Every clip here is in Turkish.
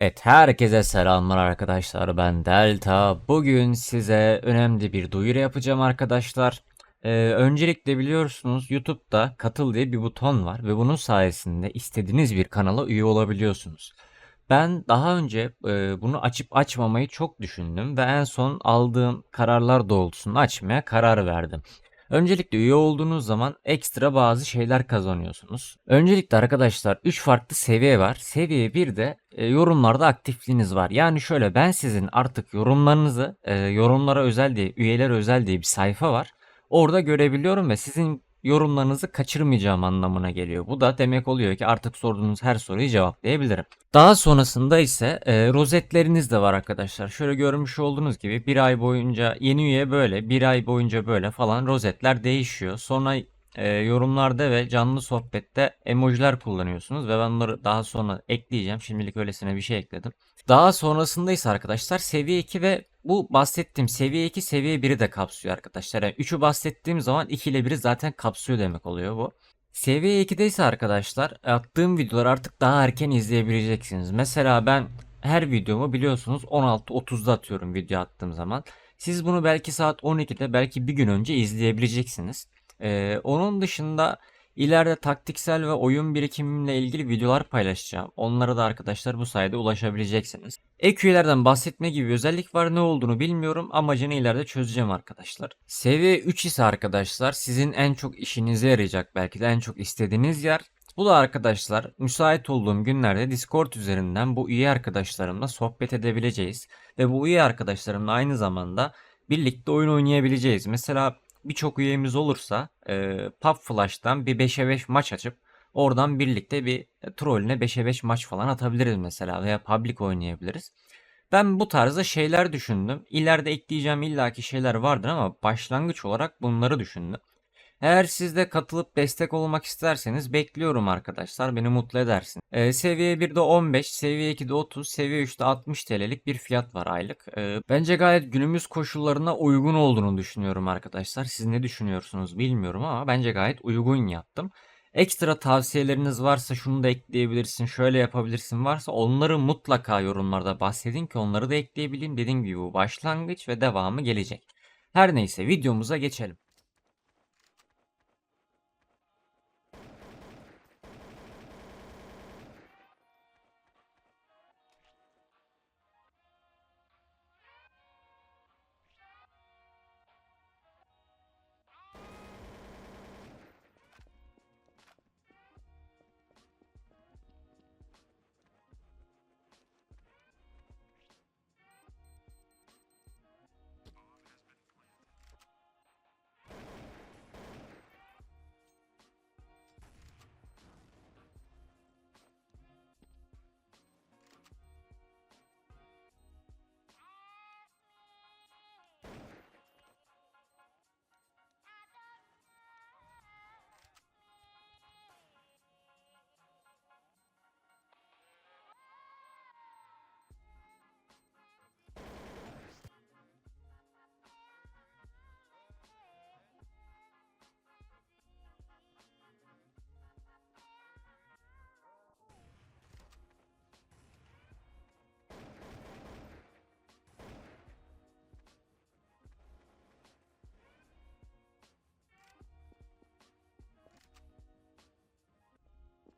Evet, herkese selamlar arkadaşlar. Ben Delta. Bugün size önemli bir duyuru yapacağım arkadaşlar. Ee, öncelikle biliyorsunuz YouTube'da katıl diye bir buton var ve bunun sayesinde istediğiniz bir kanala üye olabiliyorsunuz. Ben daha önce e, bunu açıp açmamayı çok düşündüm ve en son aldığım kararlar doğrultusunda açmaya karar verdim. Öncelikle üye olduğunuz zaman ekstra bazı şeyler kazanıyorsunuz. Öncelikle arkadaşlar 3 farklı seviye var. Seviye 1'de e, yorumlarda aktifliğiniz var. Yani şöyle ben sizin artık yorumlarınızı e, yorumlara özel diye, üyeler özel diye bir sayfa var. Orada görebiliyorum ve sizin yorumlarınızı kaçırmayacağım anlamına geliyor. Bu da demek oluyor ki artık sorduğunuz her soruyu cevaplayabilirim. Daha sonrasında ise e, rozetleriniz de var arkadaşlar. Şöyle görmüş olduğunuz gibi bir ay boyunca yeni üye böyle, bir ay boyunca böyle falan rozetler değişiyor. Sonra e, yorumlarda ve canlı sohbette emojiler kullanıyorsunuz ve ben bunları daha sonra ekleyeceğim. Şimdilik öylesine bir şey ekledim. Daha sonrasında ise arkadaşlar seviye 2 ve bu bahsettiğim seviye 2 seviye 1'i de kapsıyor arkadaşlar. Yani 3'ü bahsettiğim zaman 2 ile 1'i zaten kapsıyor demek oluyor bu. Seviye 2'de ise arkadaşlar attığım videoları artık daha erken izleyebileceksiniz. Mesela ben her videomu biliyorsunuz 16.30'da atıyorum video attığım zaman. Siz bunu belki saat 12'de belki bir gün önce izleyebileceksiniz. Ee, onun dışında ileride taktiksel ve oyun birikimimle ilgili videolar paylaşacağım. Onlara da arkadaşlar bu sayede ulaşabileceksiniz. Ek üyelerden bahsetme gibi özellik var. Ne olduğunu bilmiyorum. Amacını ileride çözeceğim arkadaşlar. Seviye 3 ise arkadaşlar sizin en çok işinize yarayacak belki de en çok istediğiniz yer. Bu da arkadaşlar müsait olduğum günlerde Discord üzerinden bu üye arkadaşlarımla sohbet edebileceğiz. Ve bu üye arkadaşlarımla aynı zamanda birlikte oyun oynayabileceğiz. Mesela birçok üyemiz olursa e, Pub Flash'tan bir 5'e 5 maç açıp oradan birlikte bir e, trollüne 5'e 5 maç falan atabiliriz mesela veya public oynayabiliriz. Ben bu tarzda şeyler düşündüm. İleride ekleyeceğim illaki şeyler vardır ama başlangıç olarak bunları düşündüm. Eğer siz de katılıp destek olmak isterseniz bekliyorum arkadaşlar. Beni mutlu edersin. Ee, seviye 1'de 15, seviye 2'de 30, seviye 3'te 60 TL'lik bir fiyat var aylık. Ee, bence gayet günümüz koşullarına uygun olduğunu düşünüyorum arkadaşlar. Siz ne düşünüyorsunuz bilmiyorum ama bence gayet uygun yaptım. Ekstra tavsiyeleriniz varsa şunu da ekleyebilirsin, şöyle yapabilirsin varsa onları mutlaka yorumlarda bahsedin ki onları da ekleyebileyim. Dediğim gibi bu başlangıç ve devamı gelecek. Her neyse videomuza geçelim.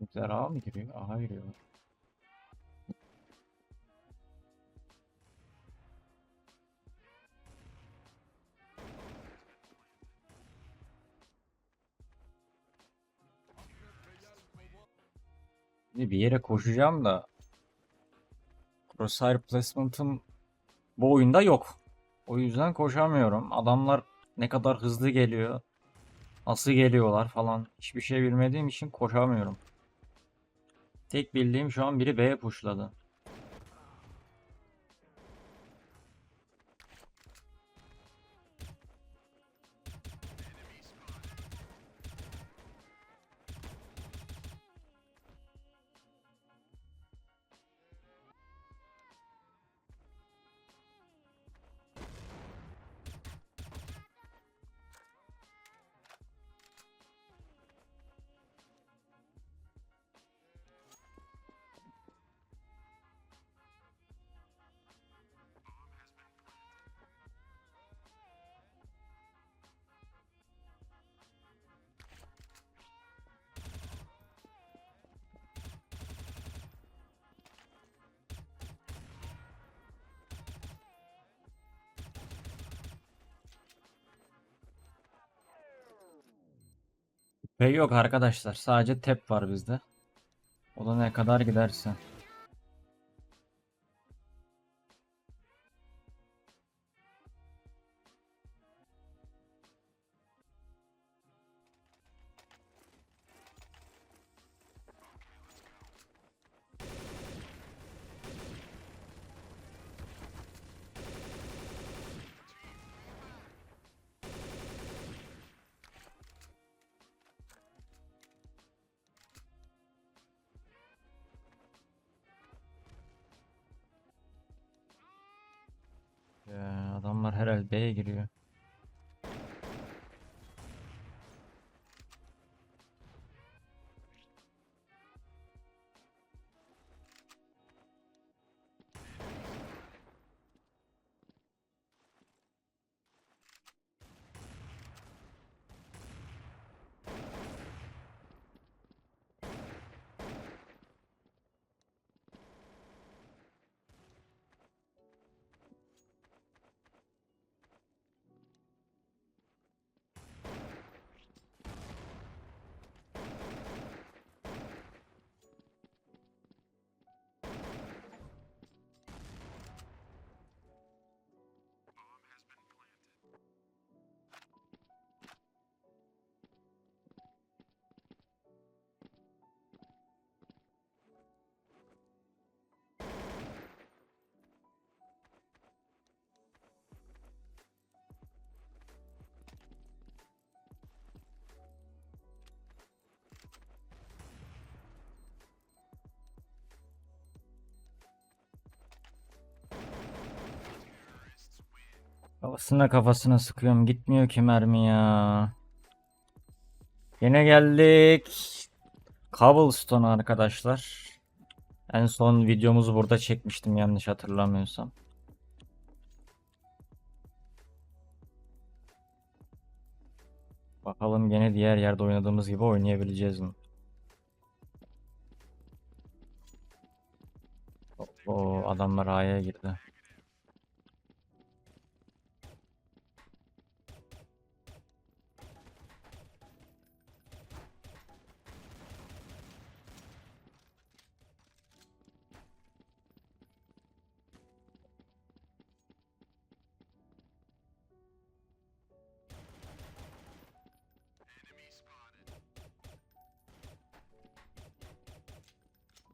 Bizler A mı giriyor? Aha giriyorlar. Şimdi bir yere koşacağım da Crosshair placement'ım bu oyunda yok. O yüzden koşamıyorum. Adamlar ne kadar hızlı geliyor, nasıl geliyorlar falan hiçbir şey bilmediğim için koşamıyorum. Tek bildiğim şu an biri B'ye pushladı. Bey yok arkadaşlar. Sadece tep var bizde. O da ne kadar giderse. Herhalde B'ye giriyor. Kafasına kafasına sıkıyorum. Gitmiyor ki mermi ya. Yine geldik. Cobblestone arkadaşlar. En son videomuzu burada çekmiştim yanlış hatırlamıyorsam. Bakalım gene diğer yerde oynadığımız gibi oynayabileceğiz mi? O adamlar A'ya girdi.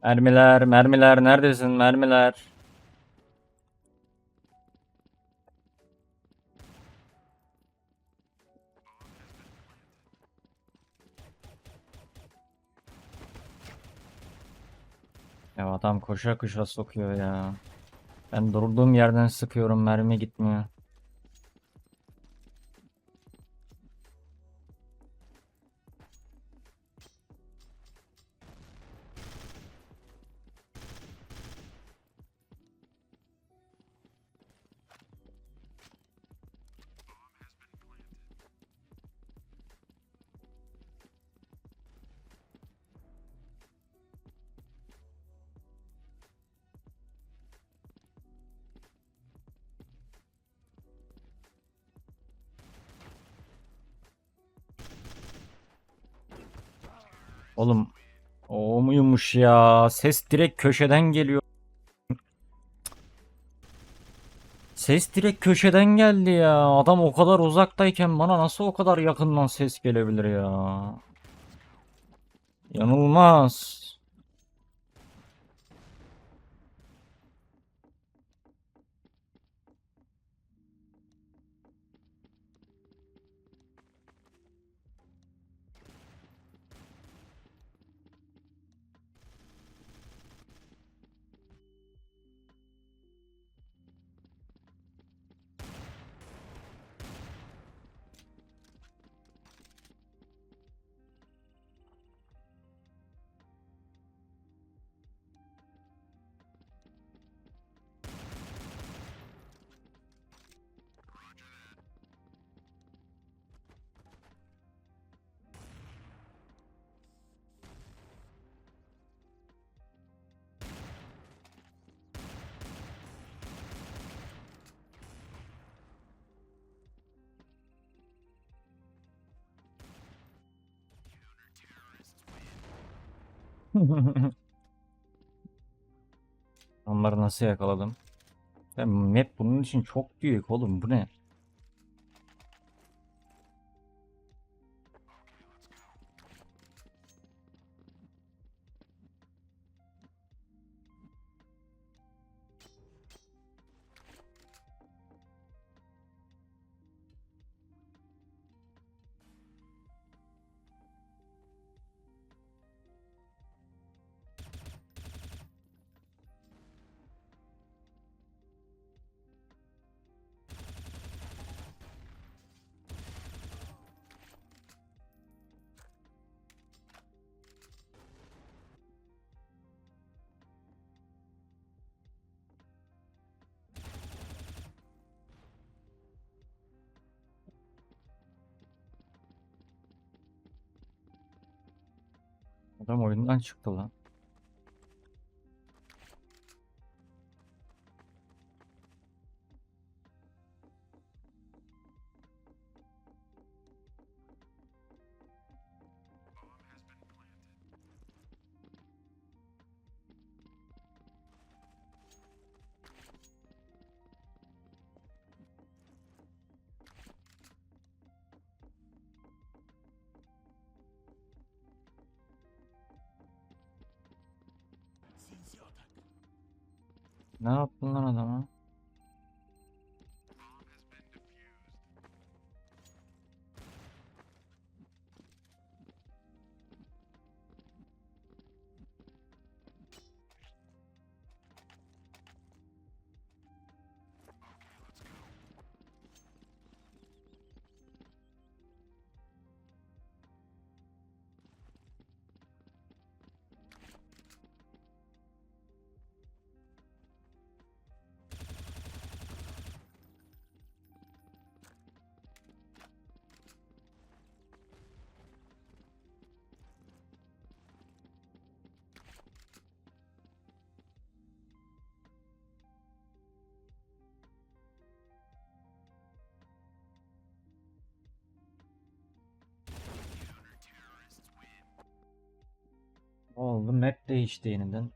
Mermiler, mermiler, neredesin mermiler? Ya adam koşa koşa sokuyor ya. Ben durduğum yerden sıkıyorum mermi gitmiyor. Oğlum o muymuş ya? Ses direkt köşeden geliyor. Ses direkt köşeden geldi ya. Adam o kadar uzaktayken bana nasıl o kadar yakından ses gelebilir ya? Yanılmaz. Onları nasıl yakaladım? Ya map bunun için çok büyük oğlum bu ne? Adam oyundan çıktı lan. Ne yaptın lan adama? Oldu map değişti yeniden.